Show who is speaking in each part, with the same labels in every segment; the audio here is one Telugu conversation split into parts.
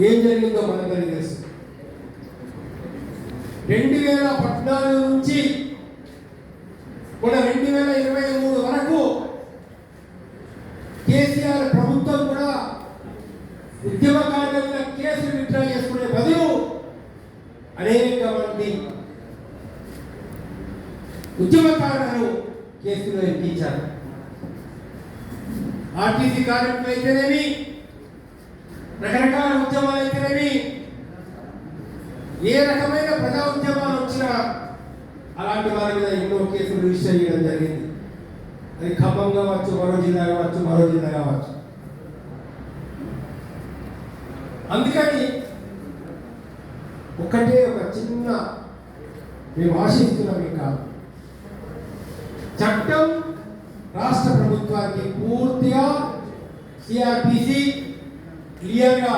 Speaker 1: ఏం జరిగిందో మనందరికీ తెలుసు. రెండు వేల పద్నాలుగు నుంచి కూడా రెండు వేల ఇరవై మూడు వరకు కేసీఆర్ ప్రభుత్వం కూడా ఉద్యమకారుల మీద కేసులు విత్డ్రా చేసుకునే బదులు అనేక మంది ఉద్యమకారులను కేసులో ఎక్కించారు. ఆర్టీసీ కార్మికులు అయితేనేమి? రకరకాల ఉద్యమాలు అయితేనేవి ఏ రకమైన ప్రజా ఉద్యమాలు వచ్చినా అలాంటి వారి మీద ఎన్నో కేసులు రిజిస్టర్ చేయడం జరిగింది. అది ఖమ్మం కావచ్చు మరో జిల్లా కావచ్చు మరో జిల్లా కావచ్చు అందుకని ఒకటే ఒక చిన్న మేము ఆశిస్తున్నాం ఇంకా చట్టం రాష్ట్ర ప్రభుత్వానికి పూర్తిగా సిఆర్పిసి క్లియర్గా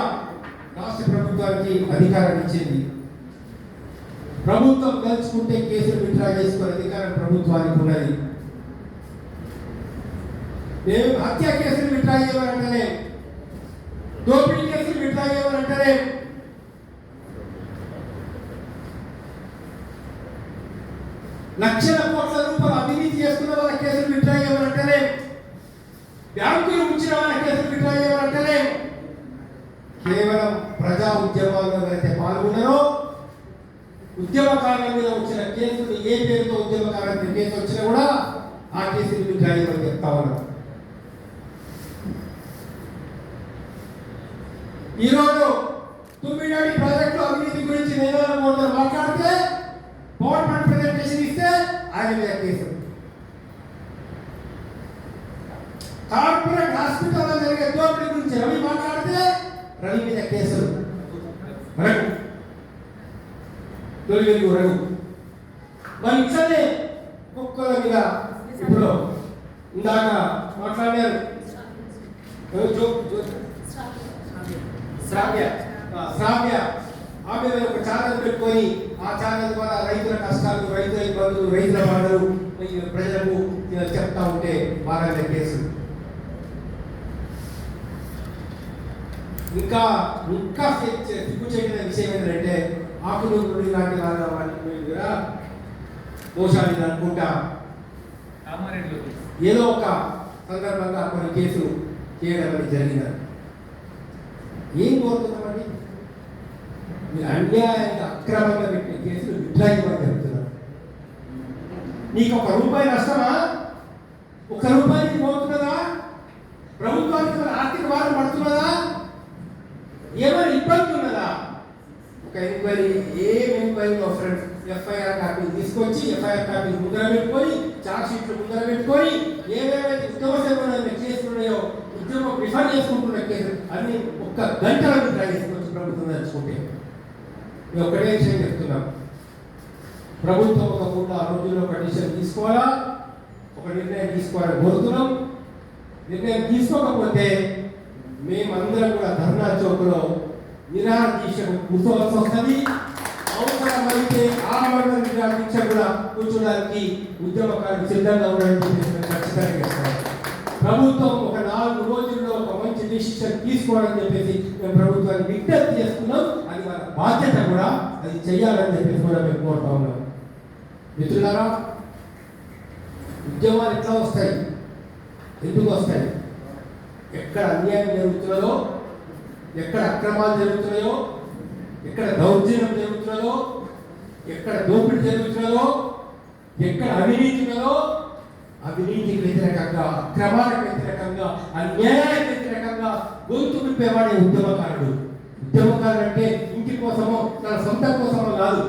Speaker 1: రాష్ట్ర ప్రభుత్వానికి అధికారం ఇచ్చింది. ప్రభుత్వం తలుచుకుంటే కేసులు విత్డ్రా చేసుకునే అధికారం ప్రభుత్వానికి ఉన్నది. మేము హత్య కేసులు విత్డ్రా చేయమనంటేనే దోపిడీ కేసులు విత్డ్రా చేయమనంటేనే లక్షల కోట్ల రూపాయలు అవినీతి చేస్తున్న వాళ్ళ కేసులు విత్డ్రా చేయమనంటేనే బ్యాంకులు ఉంచిన వాళ్ళ కేసులు విత్డ్రా చేయమనంటేనే కేవలం ప్రజా ఉద్యమాల్లో అయితే పాల్గొన్నారో ఉద్యమకారుల మీద వచ్చిన కేసులు ఏ పేరుతో ఉద్యమకారుల మీద కేసు వచ్చినా కూడా ఆ కేసులు మీకు చేయమని చెప్తా ఉన్నాం ఈరోజు తుమ్మినాడి ప్రాజెక్టు అవినీతి గురించి నేను కొందరు మాట్లాడితే పవర్ పాయింట్ ప్రజెంటేషన్ ఇస్తే ఆయన మీద కేసు. కార్పొరేట్ హాస్పిటల్లో జరిగే దోపిడీ గురించి రవి మాట్లాడితే రవి మీద కేసులు. రఘు. తొలి వెలుగు రఘు. మరి ఇట్లనే కుక్కల మీద. ఇప్పుడు ఇందాక మాట్లాడారు. శ్రావ్య. శ్రావ్య. ఆమె మీద ఒక ఛానల్ పెట్టుకొని ఆ ఛానల్ ద్వారా రైతుల కష్టాలు రైతుల ఇబ్బందులు రైతుల బాధలు ప్రజలకు చెప్తా ఉంటే బాగా కేసులు. ఇంకా ఇంకా సిగ్గు చేయడం విషయం ఏంటంటే ఆకులు నుడి లాంటి వాళ్ళ వాటిని కూడా మోసాలు అనుకుంటా ఏదో ఒక సందర్భంగా కొన్ని కేసులు చేయడం అనేది జరిగింది. ఏం కోరుతున్నామండి మీరు అన్యాయంగా అక్రమంగా పెట్టిన కేసులు విత్డ్రా చేయమని చెప్తున్నారు నీకు ఒక రూపాయి నష్టమా? ఒక రూపాయికి పోతున్నదా? ప్రభుత్వానికి ఆర్థిక భారం పడుతున్నదా ఏమైనా ఇబ్బంది ఉన్నదా ఒక ఎంక్వైరీ ఏం ఎంక్వైరీ మా ఫ్రెండ్స్ ఎఫ్ఐఆర్ కాపీలు తీసుకొచ్చి ఎఫ్ఐఆర్ కాపీలు ముద్ర పెట్టుకొని చార్జ్ షీట్లు ముందర పెట్టుకొని ఏవేవైతే ఉద్యమ సేవలు కేసులు ఉద్యమం రిఫర్ చేసుకుంటున్న కేసు అన్ని ఒక్క గంటలో ట్రై చేసుకోవచ్చు ప్రభుత్వం తెలుసుకుంటే మేము ఒకటే విషయం చెప్తున్నాం. ప్రభుత్వం ఒక పూట ఆ రోజుల్లో ఒక డిసిషన్ తీసుకోవాలా? ఒక నిర్ణయం తీసుకోవాలని కోరుతున్నాం. నిర్ణయం తీసుకోకపోతే మేమందరం కూడా ధర్నా చౌక్లో నిరాహార దీక్షకు కూర్చోవలసి వస్తుంది అవసరమైతే ఆమరణ నిరాహార దీక్ష కూడా కూర్చోడానికి ఉద్యమకారులు సిద్ధంగా ఉండడానికి ఖచ్చితంగా ఇస్తారు ప్రభుత్వం ఒక నాలుగు రోజుల్లో ఒక మంచి డిసిషన్ తీసుకోవాలని చెప్పేసి మేము ప్రభుత్వాన్ని విజ్ఞప్తి చేస్తున్నాం. అది మన బాధ్యత కూడా. అది చేయాలని చెప్పేసి కూడా మేము కోరుతా ఉన్నాం. మిత్రులారా ఉద్యమాలు ఎట్లా వస్తాయి? ఎందుకు వస్తాయి? ఎక్కడ అన్యాయం జరుగుతున్నదో ఎక్కడ అక్రమాలు జరుగుతున్నాయో ఎక్కడ దౌర్జన్యం జరుగుతున్నాయో ఎక్కడ దోపిడీ జరుగుతున్నాయో ఎక్కడ అవినీతి ఉన్నదో అవినీతికి వ్యతిరేకంగా అక్రమాలకు వ్యతిరేకంగా అన్యాయానికి వ్యతిరేకంగా గొంతు విప్పేవాడే ఉద్యమకారుడు. ఉద్యమకారుడు అంటే ఇంటి కోసమో తన సొంత కోసమో కాదు.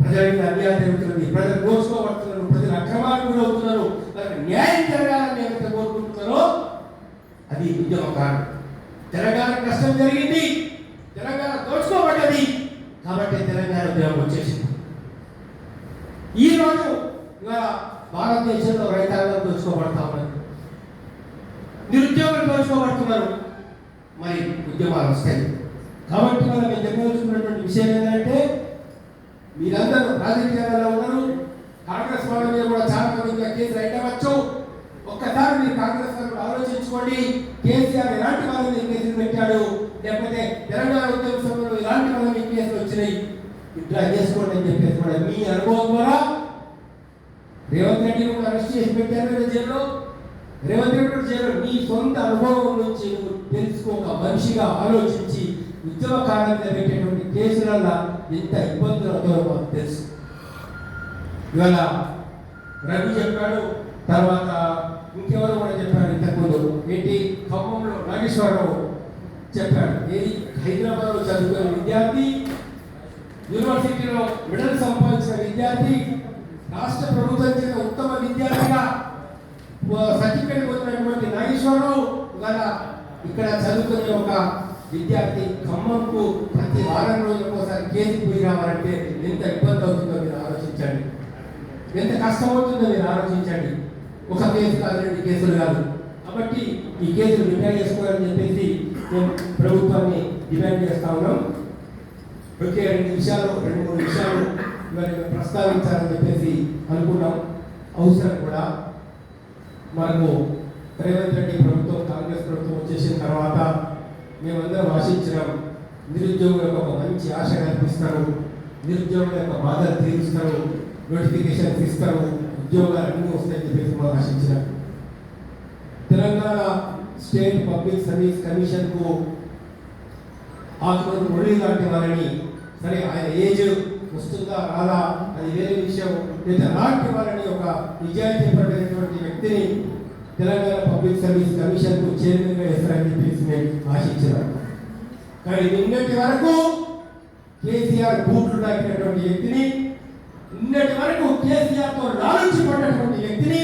Speaker 1: ప్రజలకి అన్యాయం జరుగుతున్నది. ప్రజలు దోచుకోబడుతున్నారు ప్రజలు అక్రమాలకు గురవుతున్నారు. వాళ్ళకి న్యాయం జరగాలని ఏమైతే కోరుకుంటున్నారో అది ఉద్యమకారుడు. తెలంగాణ కష్టం జరిగింది. తెలంగాణ దోచుకోబడ్డది. కాబట్టి తెలంగాణ ఉద్యోగం వచ్చేసింది. ఈరోజు ఇవాళ భారతదేశంలో రైతాంగం దోచుకోబడతా ఉన్నది. నిరుద్యోగులు దోచుకోబడుతున్నారు. మరి ఉద్యమాలు వస్తాయి. కాబట్టి మనం మేము చెప్పవలసినటువంటి విషయం ఏంటంటే మీరందరూ రాజకీయాలలో ఉన్నారు. కాంగ్రెస్ వాళ్ళ మీద కూడా చాలా మంది ఇంకా అయిన అయినవచ్చు ఒక్కసారి మీరు కాంగ్రెస్ వాళ్ళు ఆలోచించుకోండి. కేసీఆర్ ఎలాంటి వాళ్ళని మీద కేసులు పెట్టాడు? లేకపోతే తెలంగాణ ఉద్యమ సమయంలో ఎలాంటి వాళ్ళని మీద కేసులు వచ్చినాయి? ఇట్లా చేసుకోండి అని చెప్పేసి కూడా మీ అనుభవం ద్వారా రేవంత్ రెడ్డి కూడా అరెస్ట్ చేసి పెట్టారు కదా జైల్లో. రేవంత్ రెడ్డి కూడా జైల్లో. నీ సొంత అనుభవం నుంచి తెలుసుకోక మనిషిగా ఆలోచించి ఉద్యమ కారణంగా పెట్టేటువంటి కేసులల్ల ఎంత ఇబ్బందులు అవుతారో మాకు తెలుసు. ఇవాళ రవి చెప్పాడు తర్వాత ఇంకెవరు కూడా చెప్పారు ఇంతకుముందు ఏంటి? ఖమ్మంలో నాగేశ్వరరావు చెప్పాడు ఏది హైదరాబాద్లో చదువుకున్న విద్యార్థి యూనివర్సిటీలో మెడల్ సంపాదించిన విద్యార్థి రాష్ట్ర ప్రభుత్వం చేత ఉత్తమ విద్యార్థిగా సర్టిఫికేట్ పొందినటువంటి నాగేశ్వరరావు గల ఇక్కడ చదువుకునే ఒక విద్యార్థి ఖమ్మంకు ప్రతి వారం రోజులకు ఒకసారి కేసుకు పోయి రావాలంటే ఎంత ఇబ్బంది అవుతుందో మీరు ఆలోచించండి. ఎంత కష్టం అవుతుందో మీరు ఆలోచించండి. ఒక కేసు కాదు రెండు కేసులు కాదు. కాబట్టి ఈ కేసులు రిపేర్ చేసుకోవాలని చెప్పేసి మేము ప్రభుత్వాన్ని డిమాండ్ చేస్తా ఉన్నాం. ఒకే రెండు విషయాలు రెండు మూడు విషయాలు మరి ప్రస్తావించాలని చెప్పేసి అనుకున్నాం. అవసరం కూడా. మనకు రేవంత్ రెడ్డి ప్రభుత్వం కాంగ్రెస్ ప్రభుత్వం వచ్చేసిన తర్వాత మేమందరం ఆశించినాం నిరుద్యోగులకు ఒక మంచి ఆశ కల్పిస్తారు నిరుద్యోగుల యొక్క బాధలు తీరుస్తారు నోటిఫికేషన్స్ ఇస్తారు. ఉద్యోగాలు అన్నీ వస్తాయని చెప్పేసి మనం ఆశించినాం తెలంగాణ స్టేట్ పబ్లిక్ సర్వీస్ కమిషన్కు ఆత్మను మురళి లాంటి వారిని సరే ఆయన ఏజ్ వస్తుందా రాదా అది వేరే విషయం. లేదా అలాంటి వారిని ఒక నిజాయితీపడినటువంటి వ్యక్తిని తెలంగాణ పబ్లిక్ సర్వీస్ కమిషన్కు చైర్మన్గా వేస్తారని చెప్పేసి మేము ఆశించినాం కానీ నిన్నటి వరకు కేసీఆర్ బూట్లు నాకినటువంటి వ్యక్తిని నిన్నటి వరకు కేసీఆర్తో లాలించి పడినటువంటి వ్యక్తిని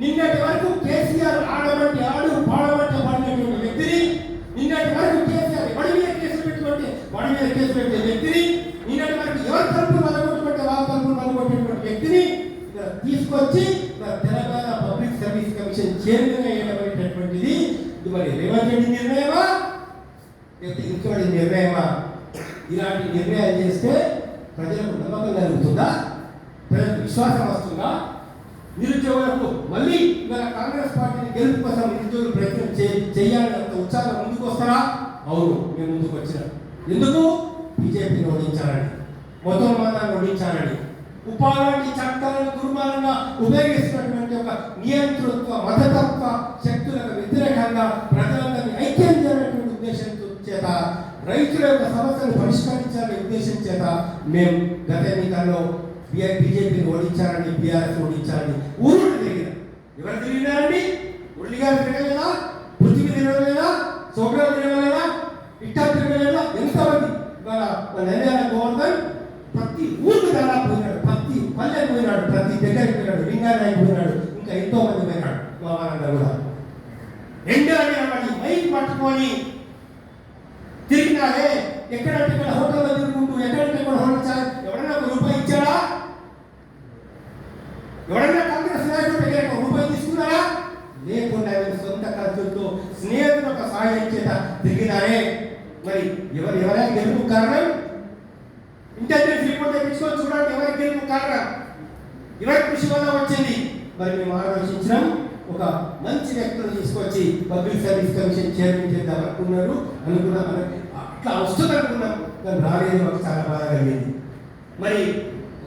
Speaker 1: నిన్నటి వరకు కేసీఆర్ ఆడబట్టి ఆడు పాడబట్టి పడినటువంటి వ్యక్తిని నిన్నటి వరకు కేసీఆర్ వాడి మీద కేసు పెట్టినటువంటి వాడి మీద కేసు పెట్టే వ్యక్తిని నిన్నటి వరకు ఎవరి తరపు వదగొట్టుకుంటే వాళ్ళ తరపు వదగొట్టినటువంటి వ్యక్తిని తీసుకొచ్చి Telangana public service commission chairman అయ్యేటటువంటిది ఇది మరి రేవంత్ రెడ్డి నిర్ణయమా? లేకపోతే ఇంకోటి నిర్ణయమా? ఇలాంటి నిర్ణయాలు చేస్తే ప్రజలకు నమ్మకం కలుగుతుందా? ప్రజలకు విశ్వాసం వస్తుందా? నిరుద్యోగులకు మళ్ళీ ఇవాళ కాంగ్రెస్ పార్టీని గెలుపు కోసం నిరుద్యోగులు ప్రయత్నం చే- చేయాలని అంత ఉత్సాహం ముందుకు వస్తారా? అవును మేము ముందుకు వచ్చినాం. ఎందుకు? బీజేపీని ఓడించాలని. మొత్తం మాతాన్ని ఓడించాలని. ఉపాలాంటి చట్టాలను దుర్మార్గంగా ఉపయోగిస్తున్నటువంటి ఒక నియంతృత్వ మతతత్వ శక్తులకు వ్యతిరేకంగా ప్రజల రైతుల యొక్క సమస్యను పరిష్కరించాలనే ఉద్దేశం చేత మేము గత ఎన్నికల్లో బీజేపీని ఓడించాలని బీఆర్ఎస్ ఓడించాలని ఊరు తిరిగిన. ఎవరు తిరిగినారండి? మురళి గారు తిరగలేదా? పృథ్వీ తిరగలేదా? సోగ్రాలు తిరగలేదా? ఇట్టా తిరగలేదా? ఎంతమంది? ఇవాళ మన నెల్యాల గోవర్ధన్ ప్రతి ఊరికి దాదాపు పోయినాడు. ప్రతి పల్లె పోయినాడు. ప్రతి దగ్గరికి పోయినాడు. లింగారాయణ పోయినాడు. ఇంకా ఎంతో మంది పోయినాడు గోవాలందరూ కూడా. రెండో వాడి మైక్ పట్టుకొని తిరిగినారే ఎక్కడంటే ఇక్కడ హోటల్లో తిరుగుకుంటూ ఎక్కడంటే ఇక్కడ హోటల్ చా- ఎవడన్నా ఒక రూపాయి ఇచ్చాడా ఎవడన్నా కాంగ్రెస్ నాయకుడు దగ్గర ఒక రూపాయి తీసుకున్నారా లేకుండా ఆయన సొంత ఖర్చులతో స్నేహితుల యొక్క సహాయం చేత తిరిగినారే మరి ఎవరు ఎవరైనా గెలుపు కారణం ఇంటెలిజెన్స్ రిపోర్ట్ తెప్పించుకొని చూడండి ఎవరికి గెలుపు కారణం. ఎవరి కృషి వల్ల వచ్చింది? మరి మేము ఆలోచించడం ఒక మంచి వ్యక్తులు తీసుకొచ్చి పబ్లిక్ సర్వీస్ కమిషన్ చైర్మన్ చేద్దాం అనుకున్నారు. అనుకున్నాం మనకి అట్లా వస్తుంది అనుకున్నాం కానీ రాలేదు మాకు చాలా బాధ కలిగింది. మరి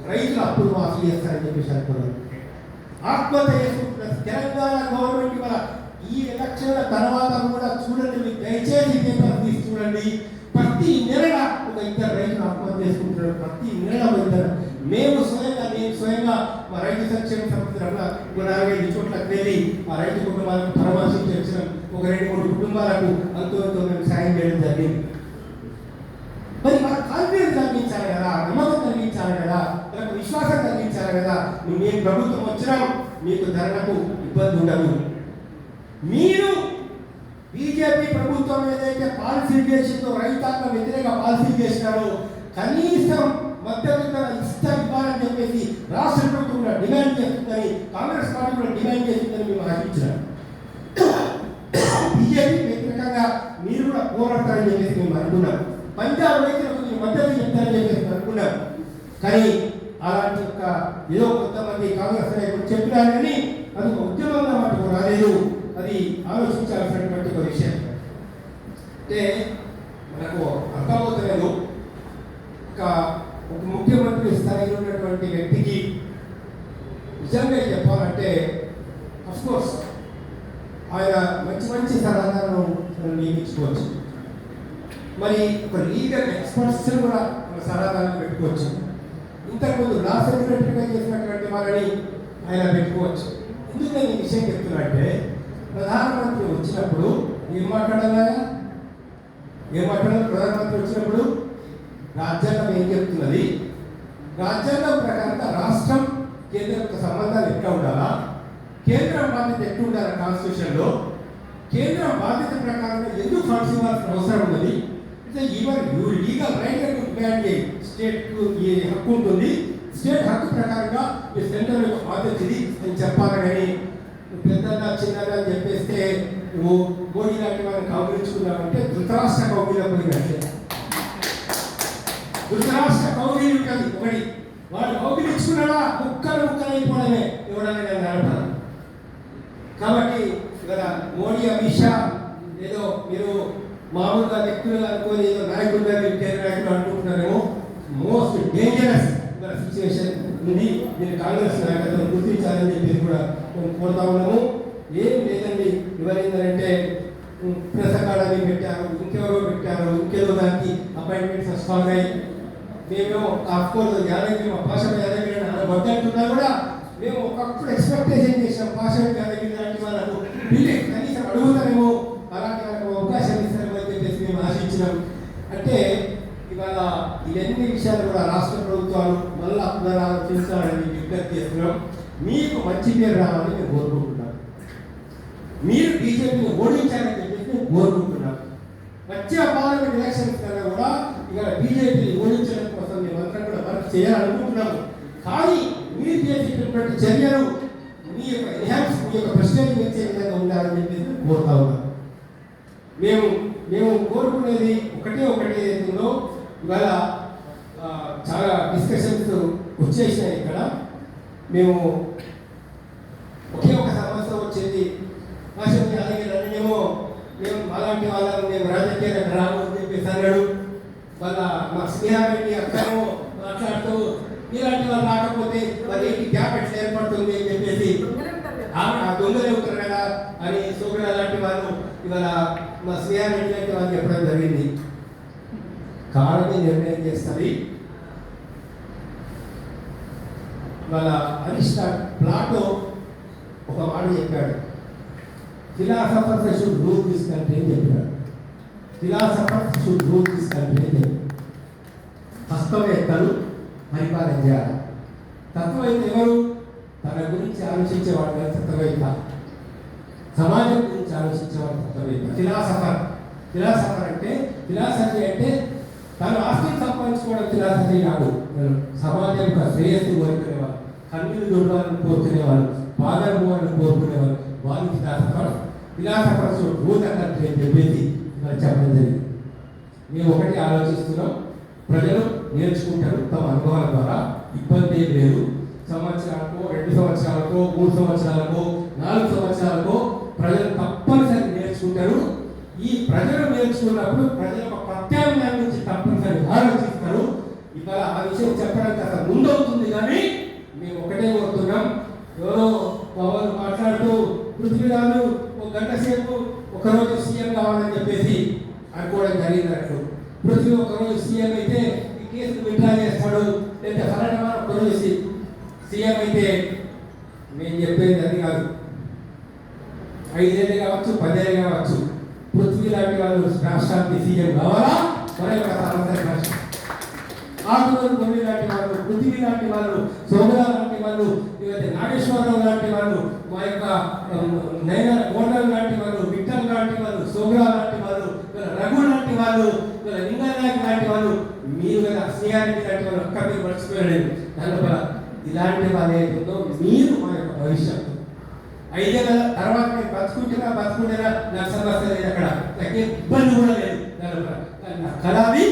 Speaker 1: రైతులు అప్పులు మాఫీ చేస్తారని చెప్పేసి అనుకున్నాం. ఆత్మహత్య చేసుకుంటున్న తెలంగాణ గవర్నమెంట్ వల్ల ఈ ఎలక్షన్ల తర్వాత కూడా చూడండి దయచేసి పేపర్ తీసి చూడండి. ప్రతి నెల ఒక ఇద్దరు రైతులు ఆత్మహత్య చేసుకుంటున్నారు ప్రతి నెల ఇద్దరు. మేము స్వయంగా నేను స్వయంగా మా రైతు సంక్షేమ సమితి ఒక నాలుగైదు చోట్లకు వెళ్ళి మా రైతు కుటుంబాలకు పరామర్శించి వచ్చినాం ఒక రెండు మూడు కుటుంబాలకు అంతో మేము సాయం చేయడం జరిగింది. మరి మన కాన్ఫిడెన్స్ కలిగించాలి కదా నమ్మకం కలిగించాలి కదా మనకు విశ్వాసం కలిగించాలి కదా. మేము ప్రభుత్వం వచ్చినాం మీకు ధరలకు ఇబ్బంది ఉండదు. మీరు బీజేపీ ప్రభుత్వం ఏదైతే పాలసీ చేసిందో రైతాంగం వ్యతిరేక పాలసీ చేసినారో కనీసం మద్దతు ధర ఇవ్వాలని చెప్పేసి రాష్ట్ర ప్రభుత్వం కూడా డిమాండ్ చేస్తుందని కాంగ్రెస్ పార్టీ కూడా డిమాండ్ చేస్తుందని మేము ఆశించినాం. బీజేపీ వ్యతిరేకంగా మీరు కూడా పోరాడతారని చెప్పేసి మేము అనుకున్నాం. పంజాబ్ రైతులకు మీరు మద్దతు చెప్తారని చెప్పేసి అనుకున్నాం. కానీ అలాంటి ఒక ఏదో కొంతమంది కాంగ్రెస్ నాయకులు చెప్పినారు కానీ అది ఒక ఉద్యమంగా మటుకు రాలేదు. అది ఆలోచించాల్సినటువంటి ఒక విషయం. అంటే మనకు అర్థమవుతలేదు. ఒక ఒక ముఖ్యమంత్రి స్థాయిలో ఉన్నటువంటి వ్యక్తికి నిజంగా చెప్పాలంటే కోర్స్ ఆయన మంచి మంచి సలహాలను నియమించుకోవచ్చు. మరి ఒక లీగల్ ఎక్స్పర్ట్స్ కూడా మన సలహాలను పెట్టుకోవచ్చు. ఇంతకుముందు లా సెక్రటరీగా చేసినటువంటి వారిని ఆయన పెట్టుకోవచ్చు. ఎందుకు నేను ఈ విషయం చెప్తున్నా అంటే వచ్చినప్పుడు ఏం మాట్లాడాలా? ఏం మాట్లాడాలి? ప్రధానమంత్రి వచ్చినప్పుడు రాజ్యాంగం ఏం చెప్తున్నది? రాజ్యాంగం ప్రకారంగా రాష్ట్రం కేంద్రంతో సంబంధాలు ఎట్లా ఉండాలా? కేంద్రం బాధ్యత ఎట్లా ఉండాలి కాన్స్టిట్యూషన్లో కేంద్రం బాధ్యత ప్రకారంగా ఎందుకు ఫండ్స్ ఇవ్వాల్సిన అవసరం ఉన్నది? అంటే even you legal right to demand state ఏ ఈ హక్కు ఉంటుంది? స్టేట్ హక్కు ప్రకారంగా మీ సెంటర్ యొక్క బాధ్యత ఇది అని చెప్పాలి కానీ? నువ్వు అని ఓ భోగిలాంటి వారిని కౌగిలించుకున్నామంటే ధృతరాష్ట్ర కౌగిలిపోయినట్లే ధృతరాష్ట్ర కౌగిలి ఉంటుంది ఒకటి. వాడు కౌగిలించుకున్నాడా ముక్కలు ముక్కలు అయిపోవడమే ఎవడన్నా నేను నడపను కాబట్టి ఇక్కడ మోడీ అమిత్ షా ఏదో మీరు మామూలుగా వ్యక్తులు అనుకోని ఏదో నాయకులుగా మీరు పేరు నాయకులు అనుకుంటున్నారేమో. మోస్ట్ డేంజరస్ సిచ్యువేషన్ ఉంది. దీన్ని కాంగ్రెస్ నాయకత్వం గుర్తించాలని చెప్పేసి కూడా మేము కోరుతా ఉన్నాము. ఏం లేదు. ఎవరైందంటే ప్రెస్ అకాడమీ పెట్టారు ఇంకెవరో పెట్టారు ఇంకేదో దానికి అపాయింట్మెంట్స్ వస్తున్నాయి. మేము ఆఫ్కోర్స్ యాదగిరి మా భాష యాదగిరి అని అలా వద్దంటున్నా కూడా మేము ఒకప్పుడు ఎక్స్పెక్టేషన్ చేసాం భాష యాదగిరి లాంటి వాళ్ళకు వీళ్ళే కనీసం అడుగుతారేమో అలాంటి వాళ్ళకు అవకాశం ఇస్తారేమో అని చెప్పేసి మేము ఆశించినాం. అంటే ఇవాళ ఇవన్నీ విషయాలు కూడా రాష్ట్ర ప్రభుత్వాలు మళ్ళా పునరాలోచించాలని విజ్ఞప్తి చేస్తున్నాం. మీకు మంచి పేరు రావాలని మేము కోరుకుంటున్నాం. మీరు బీజేపీని ఓడించారని చెప్పేసి నేను కోరుకుంటున్నాను వచ్చే పార్లమెంట్ ఎలక్షన్స్ కన్నా కూడా ఇక బీజేపీని ఓడించడం కోసం మేమంతా కూడా వర్క్ చేయాలనుకుంటున్నాము. కానీ మీరు చేసేటటువంటి చర్యలు మీ యొక్క ఎన్హాన్స్ మీ యొక్క ప్రశ్నలు పెంచే విధంగా ఉండాలని చెప్పేసి కోరుతా ఉన్నాను మేము మేము కోరుకునేది ఒకటే ఒకటే ఏదో ఇవాళ చాలా డిస్కషన్స్ వచ్చేసినాయి ఇక్కడ. మేము ఒకే ఒక సమస్య వచ్చేది భాషకి అలాగే నన్నేమో మేము అలాంటి వాళ్ళని మేము రాజకీయంగా రాము అని చెప్పేసి అన్నాడు. వాళ్ళ మా స్నేహారెడ్డి అక్కను మాట్లాడుతూ ఇలాంటి వాళ్ళు రాకపోతే మరి గ్యాపెట్స్ ఏర్పడుతుంది అని చెప్పేసి ఆ ఆ దొంగలే ఉంటారు కదా అని సోగుడు అలాంటి వాళ్ళు ఇవాళ మా స్నేహారెడ్డి లాంటి వాళ్ళు చెప్పడం జరిగింది. కారణమే నిర్ణయం చేస్తుంది. వాళ్ళ అరిష్ట ప్లాటో ఒక మాట చెప్పాడు. Philosophers should rule this country అని చెప్పాడు philosophers should rule this country అని చెప్పాడు హస్తవేత్తలు పరిపాలన చేయాలి తత్వవేత్త ఎవరు? తన గురించి ఆలోచించేవాడు కాదు తత్వవేత్త సమాజం గురించి ఆలోచించేవాడు తత్వవేత్త ఫిలాసఫర్ ఫిలాసఫర్ అంటే ఫిలాసఫీ అంటే తను ఆస్తిని సంపాదించుకోవడం ఫిలాసఫీ కాదు. సమాజం యొక్క శ్రేయస్సు కోరుకునేవారు కన్నీరు చూడాలని కోరుకునేవారు పోవాలని కోరుకునేవారు వాళ్ళు ఫిలాసఫర్ విలాసపరచు భూత కంట్రీ అని చెప్పేసి చెప్పడం జరిగింది. మేము ఒకటి ఆలోచిస్తున్నాం. ప్రజలు నేర్చుకుంటారు. తమ అనుభవాల ద్వారా ఇబ్బంది ఏం లేదు. సంవత్సరాలకు రెండు సంవత్సరాలకు మూడు సంవత్సరాలకు నాలుగు సంవత్సరాలకు ప్రజలు తప్పనిసరి నేర్చుకుంటారు. ఈ ప్రజలు నేర్చుకున్నప్పుడు ప్రజల ప్రత్యామ్నాయం నుంచి తప్పనిసరి ఆలోచిస్తారు ఇవాళ ఆ విషయం చెప్పడానికి అసలు ముందవుతుంది కానీ మేము ఒకటే కోరుతున్నాం ఎవరో పవన్ మాట్లాడుతూ పృథ్వీరాజు ఒక గంట సేపు ఒకరోజు సీఎం కావాలని చెప్పేసి అనుకోవడం జరిగింది అన్నట్టు పృథ్వీ ఒకరోజు సీఎం అయితే ఈ కేసు విత్డ్రా చేస్తాడు లేదా ఫలానా వారు ఒకరోజు సి- సీఎం అయితే మేము చెప్పేది అది కాదు ఐదేళ్ళు కావచ్చు పదేళ్ళు కావచ్చు పృథ్వీ లాంటి వాళ్ళు రాష్ట్రానికి సీఎం కావాలా మరొక సమస్య రాష్ట్రం ఆకులు గొర్రె లాంటి వాళ్ళు పృథ్వీ లాంటి వాళ్ళు సోమరా లాంటి వాళ్ళు లేకపోతే నాగేశ్వరరావు లాంటి వాళ్ళు మా యొక్క నైనా గోండల్ లాంటి వాళ్ళు విఠల్ లాంటి వాళ్ళు సోమరా లాంటి వాళ్ళు ఇలా రఘు లాంటి వాళ్ళు ఇలా లింగనాయక్ లాంటి వాళ్ళు మీరు కదా శ్రీహారెడ్డి లాంటి వాళ్ళు ఒక్క మీరు మర్చిపోయలేదు దానివల్ల ఇలాంటి వాళ్ళు ఏదో మీరు మా యొక్క భవిష్యత్తు ఐదేళ్ళ తర్వాత నేను బతుకుంటున్నా బతుకుంటున్నా నాకు సమస్య లేదు అక్కడ నాకు ఏ ఇబ్బంది కూడా లేదు దానివల్ల కానీ నా కళాది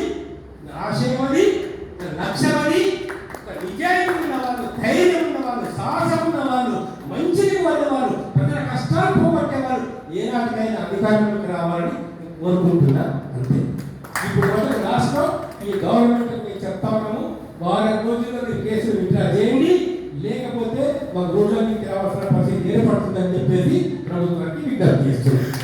Speaker 1: నా ఆశయం అది నా లక్ష్యం అది ఒక నిజాయితీ ఉన్న వాళ్ళు ధైర్యం ఉన్న వాళ్ళు సాహసం ఉన్న వాళ్ళు మంచిని వాళ్ళ ప్రజల కష్టాలు పోగొట్టే ఏనాటికైనా అధికారంలోకి రావాలని కోరుకుంటున్నా. అంతే. ఇప్పుడు రాష్ట్రం ఈ గవర్నమెంట్ మేము చెప్తా ఉన్నాము వారం రోజుల్లో మీ కేసులు విత్డ్రా చేయండి లేకపోతే మాకు రోడ్ల మీకు రావాల్సిన పరిస్థితి ఏర్పడుతుందని చెప్పేసి ప్రభుత్వానికి విజ్ఞప్తి చేస్తున్నాం